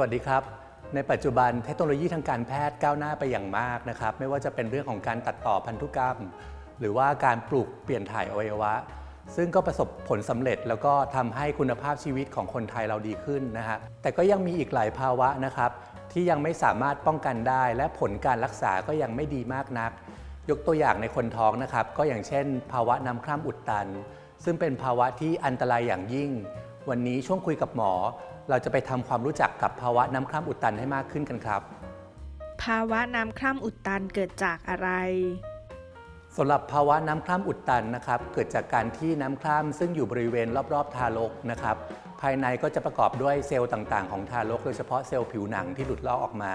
วัสดีครับ ในปัจจุบันเทคโนโลยีทางการแพทย์ก้าวหน้าไปอย่างมากนะครับ ไม่ว่าจะเป็นเรื่องของการตัดต่อพันธุกรรม หรือว่าการปลูกเปลี่ยนถ่ายอวัยวะ ซึ่งก็ประสบผลสำเร็จแล้วก็ทำให้คุณภาพชีวิตของคนไทยเราดีขึ้นนะฮะแต่ก็ยังมีอีกหลายภาวะนะครับ ที่ยังไม่สามารถป้องกันได้ และผลการรักษาก็ยังไม่ดีมากนัก ยกตัวอย่างในคนท้องนะครับ ก็อย่างเช่น ภาวะน้ำคร่ำอุดตัน ซึ่งเป็นภาวะที่อันตรายอย่างยิ่ง วันนี้ช่วงคุยกับหมอ เราจะไปทำความรู้จักกับภาวะน้ำคร่ำอุดตันให้มากขึ้นกันครับ ภาวะน้ำคร่ำอุดตันเกิดจากอะไรสำหรับภาวะน้ำคร่ำอุดตันนะครับ เกิดจากการที่น้ำคร่ำซึ่งอยู่บริเวณรอบๆ ทารกนะครับ ภายในก็จะประกอบด้วยเซลล์ต่างๆ ของทารก โดยเฉพาะเซลล์ผิวหนังที่หลุดลอกออกมา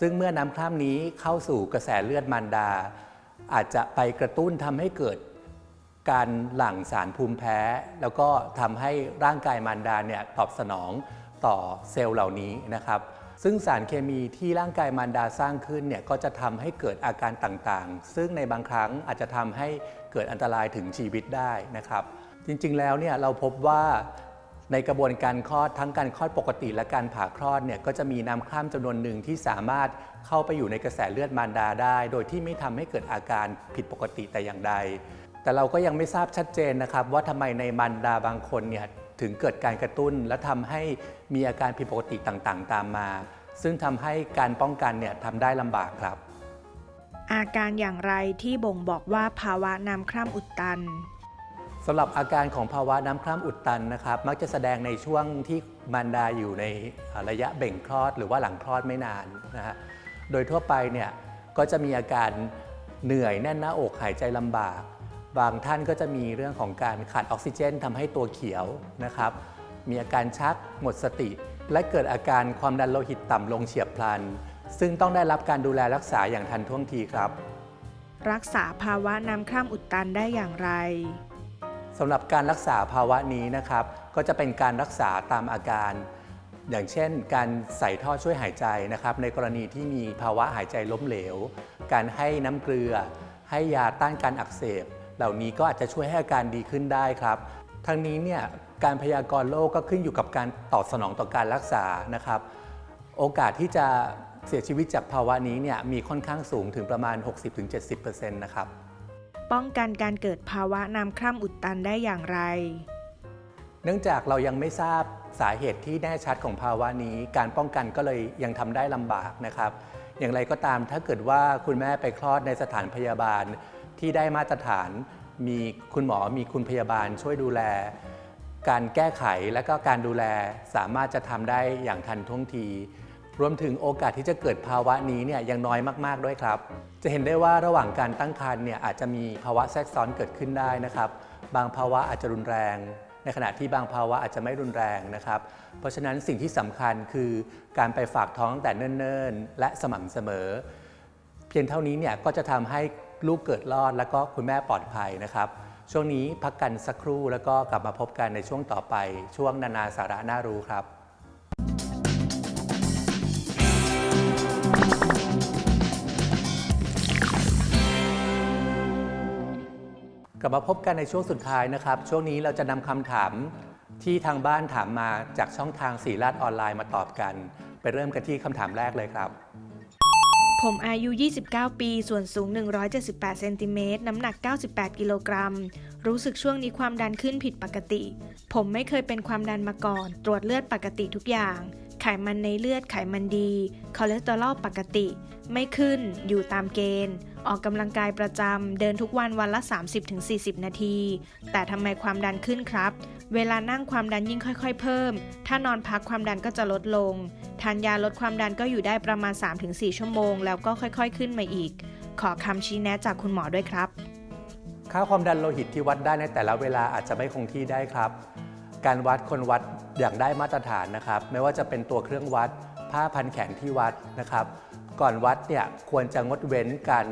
ซึ่งเมื่อน้ำคร่ำนี้เข้าสู่กระแสเลือดมารดา อาจจะไปกระตุ้นทำให้เกิด การหลั่งสารภูมิแพ้ แล้วก็ทำให้ร่างกายมารดาเนี่ยตอบสนองต่อเซลล์เหล่านี้นะครับ ซึ่งสารเคมีที่ร่างกายมารดาสร้างขึ้นเนี่ยก็จะทำให้เกิดอาการต่างๆ ซึ่งในบางครั้งอาจจะทำให้เกิดอันตรายถึงชีวิตได้นะครับ จริงๆแล้วเนี่ยเราพบว่าในกระบวนการคลอดทั้งการคลอดปกติและการผ่าคลอดเนี่ยก็จะมีน้ำคร่ำจำนวนหนึ่งที่สามารถเข้าไปอยู่ในกระแสเลือดมารดาได้ โดยที่ไม่ทำให้เกิดอาการผิดปกติแต่อย่างใด แต่เราก็ยังไม่ทราบชัดเจนนะครับว่าทำไมในมารดาบางคนเนี่ยถึงเกิดการกระตุ้น และทำให้มีอาการผิดปกติต่างๆ ตามมา ซึ่งทำให้การป้องกันเนี่ยทำได้ลำบากครับ อาการอย่างไรที่บ่งบอกว่าภาวะน้ำคร่ำอุดตันสำหรับอาการของภาวะน้ำคร่ำอุดตันนะครับ มักจะแสดงในช่วงที่มารดาอยู่ในระยะเบ่งคลอด หรือว่าหลังคลอดไม่นานนะฮะโดยทั่วไปเนี่ยก็จะมีอาการเหนื่อยแน่นหน้าอกหายใจลำบาก บางท่านก็จะมีเรื่องของการขาดออกซิเจนทำให้ตัวเขียวนะครับ มีอาการชักหมดสติ และเกิดอาการความดันโลหิตต่ำลงเฉียบพลัน ซึ่งต้องได้รับการดูแลรักษาอย่างทันท่วงทีครับ รักษาภาวะน้ำคร่ำอุดตันได้อย่างไรสำหรับการรักษาภาวะนี้นะครับ ก็จะเป็นการรักษาตามอาการ อย่างเช่น การใส่ท่อช่วยหายใจนะครับ ในกรณีที่มีภาวะหายใจล้มเหลว การให้น้ำเกลือ ให้ยาต้านการอักเสบ เหล่านี้ก็อาจจะช่วยให้อาการดีขึ้นได้ครับ ทั้งนี้เนี่ยการพยากรณ์โรคก็ขึ้นอยู่กับการตอบสนองต่อการรักษานะครับ โอกาสที่จะเสียชีวิตจากภาวะนี้เนี่ยมีค่อนข้างสูงถึงประมาณ 60-70%นะครับ ป้องกันการเกิดภาวะน้ำคร่ำอุดตันได้อย่างไร เนื่องจากเรายังไม่ทราบสาเหตุที่แน่ชัดของภาวะนี้ การป้องกันก็เลยยังทำได้ลำบากนะครับ อย่างไรก็ตามถ้าเกิดว่าคุณแม่ไปคลอดในสถานพยาบาล ที่ได้มาตรฐาน มีคุณหมอมีคุณพยาบาลช่วยดูแล การแก้ไขและก็การดูแลสามารถจะทำได้อย่างทันท่วงที รวมถึงโอกาสที่จะเกิดภาวะนี้เนี่ยยังน้อยมาก ๆ ด้วยครับ จะเห็นได้ว่าระหว่างการตั้งครรภ์เนี่ยอาจจะมีภาวะแทรกซ้อนเกิดขึ้นได้นะครับ บางภาวะอาจจะรุนแรง ในขณะที่บางภาวะอาจจะไม่รุนแรงนะครับ เพราะฉะนั้นสิ่งที่สำคัญคือการไปฝากท้องตั้งแต่เนิ่นๆ และสม่ำเสมอ เพียงเท่านี้เนี่ยก็จะทำให้ลูกเกิดรอดแล้วก็คุณแม่ปลอดภัยนะครับ ช่วงนี้พักกันสักครู่แล้วก็กลับมาพบกันในช่วงต่อไป ช่วงนานาสาระน่ารู้ครับกลับมาพบกันในช่วงสุดท้ายนะครับ ช่วงนี้เราจะนำคำถามที่ทางบ้านถามมาจากช่องทางสีราดออนไลน์มาตอบกัน ไปเริ่มกันที่คำถามแรกเลยครับ ผมอายุ 29 ปี ส่วนสูง 178 เซนติเมตร น้ำหนัก 98 กิโลกรัม รู้สึกช่วงนี้ความดันขึ้นผิดปกติ ผมไม่เคยเป็นความดันมาก่อน ตรวจเลือดปกติทุกอย่าง ไขมันในเลือดไขมันดี คอเลสเตอรอลปกติ ไม่ขึ้น อยู่ตามเกณฑ์ ออกกำลังกายประจำ เดินทุกวันวันละ 30-40 นาที แต่ทำไมความดันขึ้นครับ เวลานั่งความดันยิ่งค่อย ๆ เพิ่ม ถ้านอนพักความดันก็จะลดลง ทานยาลดความดันก็อยู่ได้ประมาณ 3-4 ชั่วโมง แล้วก็ค่อยๆ ขึ้นมาอีก ขอคำชี้แนะจากคุณหมอด้วยครับ ค่าความดันโลหิตที่วัดได้ในแต่ละเวลาอาจจะไม่คงที่ได้ครับ การวัดคนวัดอย่างได้มาตรฐานนะครับ ไม่ว่าจะเป็นตัวเครื่องวัด ผ้าพันแขนที่วัดนะครับ ก่อนวัดเนี่ยควรจะงดเว้นการ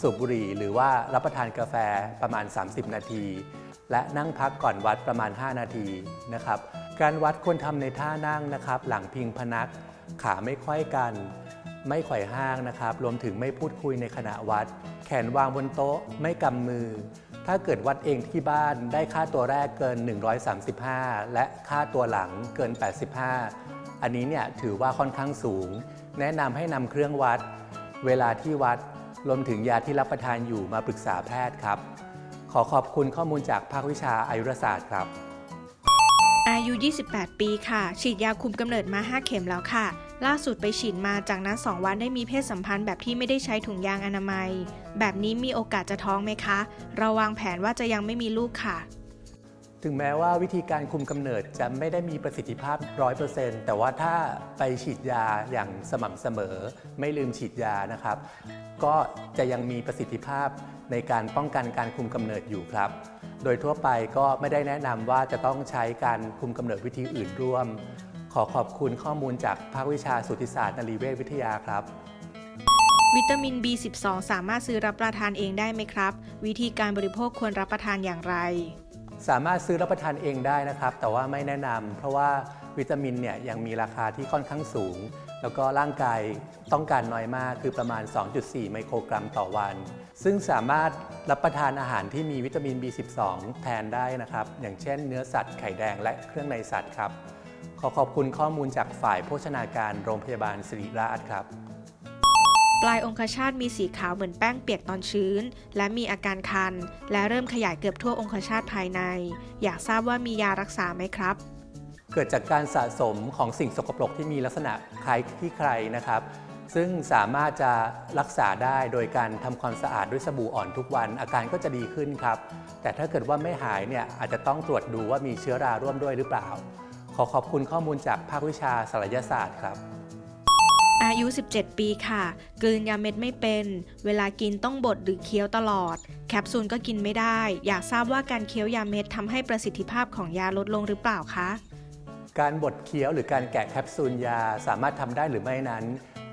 สูบบุหรี่ หรือว่ารับประทานกาแฟประมาณ 30 นาที และนั่งพักก่อนวัดประมาณ 5 นาทีนะครับ การวัดควรทำในท่านั่งนะครับ หลังพิงพนัก ขาไม่ค่อยกัน ไม่ไขว่ห้างนะครับ รวมถึงไม่พูดคุยในขณะวัด แขนวางบนโต๊ะ ไม่กำมือ ถ้าเกิดวัดเองที่บ้านได้ค่าตัวแรกเกิน 135 และค่าตัวหลังเกิน 85 อันนี้เนี่ยถือว่าค่อนข้างสูง แนะนำให้นำเครื่องวัด เวลาที่วัด รวมถึงยาที่รับประทานอยู่มาปรึกษาแพทย์ครับ ขอขอบคุณข้อมูลจากภาควิชาอายุรศาสตร์ครับ ยุ 28 ปีค่ะ ฉีดยาคุมกำเนิดมา 5 เข็มแล้วค่ะ ล่าสุดไปฉีดมาจากนั้น 2 วันได้มีเพศสัมพันธ์แบบที่ไม่ได้ใช้ถุงยางอนามัย แบบนี้มีโอกาสจะท้องไหมคะ เราวางแผนว่าจะยังไม่มีลูกค่ะ ถึงแม้ว่าวิธีการคุมกำเนิดจะไม่ได้มีประสิทธิภาพ 100%แต่ว่าถ้าไปฉีดยาอย่างสม่ำเสมอ ไม่ลืมฉีดยานะครับ ก็จะยังมีประสิทธิภาพในการป้องกันการคุมกำเนิดอยู่ครับ โดยทั่วไปก็ไม่ได้แนะนำว่าจะต้องใช้การคุมกำเนิดวิธีอื่นร่วม ขอขอบคุณข้อมูลจากภาควิชาสุติศาสตร์นรีเวชวิทยาครับ วิตามิน B12 สามารถซื้อรับประทานเองได้ไหมครับ วิธีการบริโภคควรรับประทานอย่างไร สามารถซื้อรับประทานเองได้นะครับ แต่ว่าไม่แนะนำเพราะว่าวิตามินเนี่ยยังมีราคาที่ค่อนข้างสูง แล้วก็ร่างกายต้องการน้อยมากคือประมาณ 2.4 ไมโครกรัมต่อวัน ซึ่งสามารถรับประทานอาหารที่มีวิตามิน B12 แทนได้นะครับ อย่างเช่นเนื้อสัตว์ไข่แดงและเครื่องในสัตว์ครับ ขอขอบคุณข้อมูลจากฝ่ายโภชนาการโรงพยาบาลสิริราชครับ ปลายองคชาตมีสีขาวเหมือนแป้งเปียกตอนชื้น และมีอาการคัน และเริ่มขยายเกือบทั่วองคชาตภายใน อยากทราบว่ามียารักษาไหมครับ เกิดจากการสะสมของสิ่งสกปรกที่มีลักษณะคล้ายที่ใครนะครับ ซึ่งสามารถจะรักษาได้โดยการทำความสะอาดด้วยสบู่อ่อนทุกวัน อาการก็จะดีขึ้นครับ แต่ถ้าเกิดว่าไม่หายเนี่ยอาจจะต้องตรวจดูว่ามีเชื้อราร่วมด้วยหรือเปล่า ขอขอบคุณข้อมูลจากภาควิชาศัลยศาสตร์ครับ อายุ 17 ปีค่ะ กลืนยาเม็ดไม่เป็น เวลากินต้องบดหรือเคี้ยวตลอด แคปซูลก็กินไม่ได้ อยากทราบว่าการเคี้ยวยาเม็ดทำให้ประสิทธิภาพของยาลดลงหรือเปล่าคะ การบดเคี้ยวหรือการแกะแคปซูลยาสามารถทำได้หรือไม่นั้น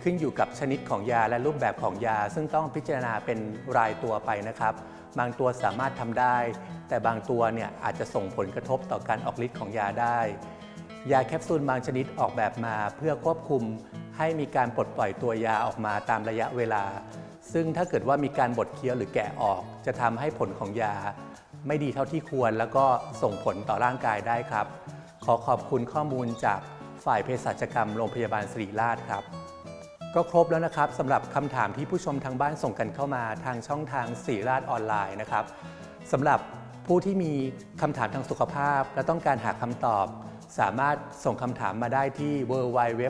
ขึ้นอยู่กับชนิดของยาและรูปแบบของยา ซึ่งต้องพิจารณาเป็นรายตัวไปนะครับ บางตัวสามารถทำได้ แต่บางตัวเนี่ยอาจจะส่งผลกระทบต่อการออกฤทธิ์ของยาได้ ยาแคปซูลบางชนิดออกแบบมา เพื่อควบคุมให้มีการปลดปล่อยตัวยาออกมาตามระยะเวลา ซึ่งถ้าเกิดว่ามีการบดเคี้ยวหรือแกะออก จะทำให้ผลของยา ไม่ดีเท่าที่ควร แล้วก็ส่งผลต่อร่างกายได้ครับ ขอขอบคุณข้อมูลจากฝ่ายเภสัชกรรมโรงพยาบาลศิริราชครับ ก็ครบแล้วนะครับสำหรับคำถามที่ผู้ชมทางบ้านส่งกันเข้ามาทางช่องทางศิริราชออนไลน์นะครับสำหรับผู้ที่มีคำถามทางสุขภาพ และต้องการหาคำตอบ สามารถส่งคำถามมาได้ที่ w w w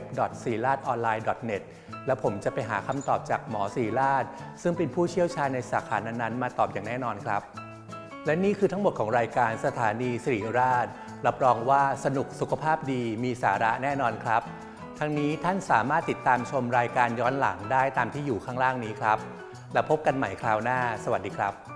s i r a t o n l i n e n e t และผมจะไปหาคำตอบจากหมอศิริราช ซึ่งเป็นผู้เชี่ยวชาญในสาขานั้นๆ มาตอบอย่างแน่นอนครับ และนี่คือทั้งหมดของรายการสถานีสิริราช รับรองว่าสนุกสุขภาพดีมีสาระแน่นอนครับ ทั้งนี้ท่านสามารถติดตามชมรายการย้อนหลังได้ตามที่อยู่ข้างล่างนี้ครับ แล้วพบกันใหม่คราวหน้า สวัสดีครับ